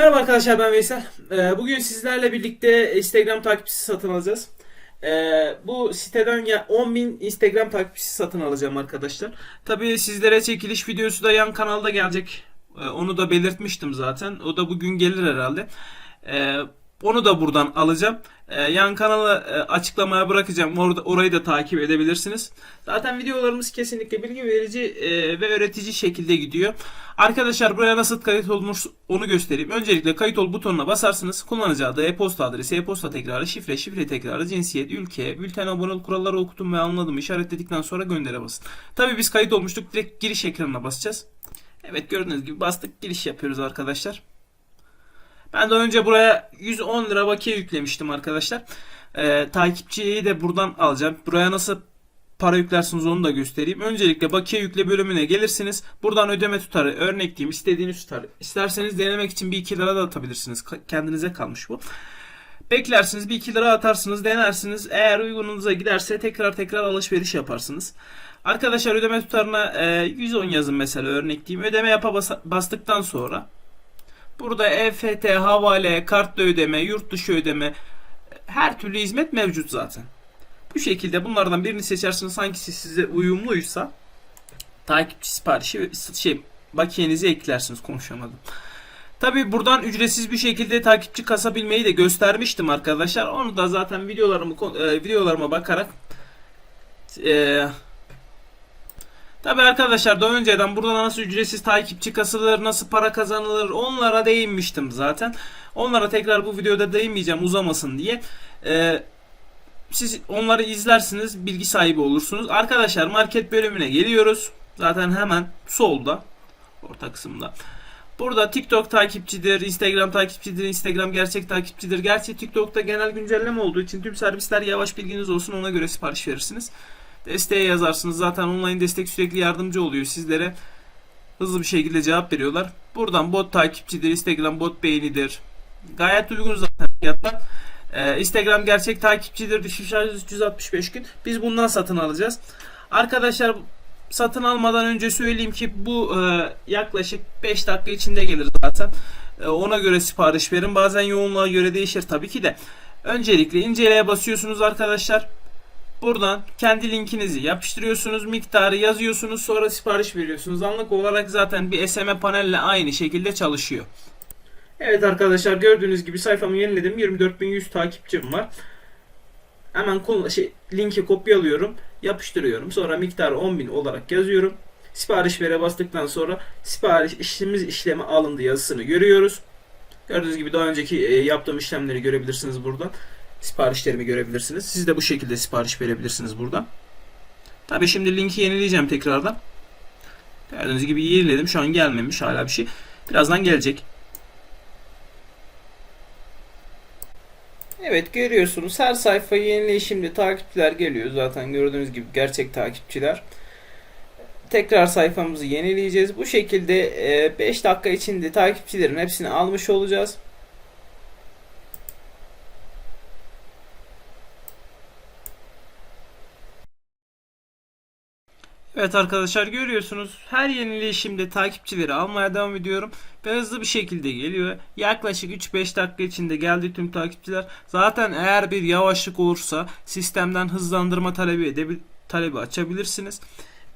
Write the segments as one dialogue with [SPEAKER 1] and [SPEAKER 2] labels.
[SPEAKER 1] Merhaba arkadaşlar ben Veysel. Ee, bugün sizlerle birlikte Instagram takipçisi satın alacağız. Ee, bu siteden ya 10.000 Instagram takipçisi satın alacağım arkadaşlar. Tabii sizlere çekiliş videosu da yan kanalda gelecek. Ee, onu da belirtmiştim zaten. O da bugün gelir herhalde. Onu da buradan alacağım. Ee, yan kanalı e, açıklamaya bırakacağım. Orada orayı da takip edebilirsiniz. Zaten videolarımız kesinlikle bilgi verici e, ve öğretici şekilde gidiyor. Arkadaşlar buraya nasıl kayıt olmuş onu göstereyim. Öncelikle kayıt ol butonuna basarsınız. Kullanıcı adı, e-posta adresi, e-posta tekrarı, şifre, şifre tekrarı, cinsiyet, ülke, bülten abonelik kuralları okudum ve anladım. işaretledikten sonra göndere basın. Tabii biz kayıt olmuştuk. Direkt giriş ekranına basacağız. Evet gördüğünüz gibi bastık giriş yapıyoruz arkadaşlar. Ben de önce buraya 110 lira bakiye yüklemiştim arkadaşlar. Ee, takipçiyi de buradan alacağım. Buraya nasıl para yüklersiniz onu da göstereyim. Öncelikle bakiye yükle bölümüne gelirsiniz. Buradan ödeme tutarı örnek diyeyim istediğiniz tutarı. İsterseniz denemek için bir 2 lira da atabilirsiniz. Kendinize kalmış bu. Beklersiniz bir 2 lira atarsınız denersiniz. Eğer uygununuza giderse tekrar tekrar alışveriş yaparsınız. Arkadaşlar ödeme tutarına e, 110 yazın mesela örnek diyeyim. Ödeme yapa bastıktan sonra Burada EFT, havale, kartla ödeme, yurt dışı ödeme her türlü hizmet mevcut zaten. Bu şekilde bunlardan birini seçersiniz hangisi size uyumluysa takipçi siparişi ve şey bakiyenizi eklersiniz konuşamadım. Tabi buradan ücretsiz bir şekilde takipçi kasabilmeyi de göstermiştim arkadaşlar. Onu da zaten videolarımı e, videolarıma bakarak e, Tabi arkadaşlar daha önceden burada nasıl ücretsiz takipçi kasılır, nasıl para kazanılır onlara değinmiştim zaten. Onlara tekrar bu videoda değinmeyeceğim uzamasın diye. Ee, siz onları izlersiniz, bilgi sahibi olursunuz. Arkadaşlar market bölümüne geliyoruz. Zaten hemen solda, orta kısımda. Burada TikTok takipçidir, Instagram takipçidir, Instagram gerçek takipçidir. Gerçi TikTok'ta genel güncelleme olduğu için tüm servisler yavaş bilginiz olsun ona göre sipariş verirsiniz. Desteğe yazarsınız. Zaten online destek sürekli yardımcı oluyor sizlere. Hızlı bir şekilde cevap veriyorlar. Buradan bot takipçidir, Instagram bot beğenidir. Gayet uygun zaten fiyatlar. Ee, Instagram gerçek takipçidir. Düşüş şarj 365 gün. Biz bundan satın alacağız. Arkadaşlar satın almadan önce söyleyeyim ki bu e, yaklaşık 5 dakika içinde gelir zaten. E, ona göre sipariş verin. Bazen yoğunluğa göre değişir tabii ki de. Öncelikle inceleye basıyorsunuz arkadaşlar. Buradan kendi linkinizi yapıştırıyorsunuz, miktarı yazıyorsunuz, sonra sipariş veriyorsunuz. Anlık olarak zaten bir SM panelle aynı şekilde çalışıyor. Evet arkadaşlar gördüğünüz gibi sayfamı yeniledim. 24.100 takipçim var. Hemen şey, linki kopyalıyorum, yapıştırıyorum. Sonra miktarı 10.000 olarak yazıyorum. Sipariş vere bastıktan sonra sipariş işimiz işlemi alındı yazısını görüyoruz. Gördüğünüz gibi daha önceki e, yaptığım işlemleri görebilirsiniz buradan siparişlerimi görebilirsiniz. Siz de bu şekilde sipariş verebilirsiniz buradan. Tabi şimdi linki yenileyeceğim tekrardan. Gördüğünüz gibi yeniledim. Şu an gelmemiş hala bir şey. Birazdan gelecek. Evet görüyorsunuz her sayfayı yenileyişimde takipçiler geliyor. Zaten gördüğünüz gibi gerçek takipçiler. Tekrar sayfamızı yenileyeceğiz. Bu şekilde 5 dakika içinde takipçilerin hepsini almış olacağız. Evet arkadaşlar görüyorsunuz her yenileyişimde takipçileri almaya devam ediyorum ve hızlı bir şekilde geliyor. Yaklaşık 3-5 dakika içinde geldi tüm takipçiler. Zaten eğer bir yavaşlık olursa sistemden hızlandırma talebi edebil talebi açabilirsiniz.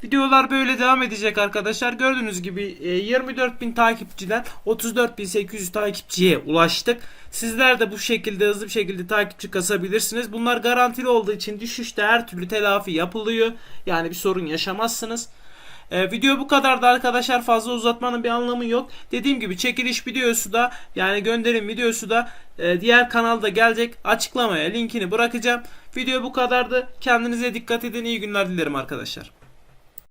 [SPEAKER 1] Videolar böyle devam edecek arkadaşlar. Gördüğünüz gibi 24.000 takipçiden 34.800 takipçiye ulaştık. Sizler de bu şekilde hızlı bir şekilde takipçi kasabilirsiniz. Bunlar garantili olduğu için düşüşte her türlü telafi yapılıyor. Yani bir sorun yaşamazsınız. Ee, video bu kadardı arkadaşlar. Fazla uzatmanın bir anlamı yok. Dediğim gibi çekiliş videosu da yani gönderim videosu da e, diğer kanalda gelecek. Açıklamaya linkini bırakacağım. Video bu kadardı. Kendinize dikkat edin. İyi günler dilerim arkadaşlar.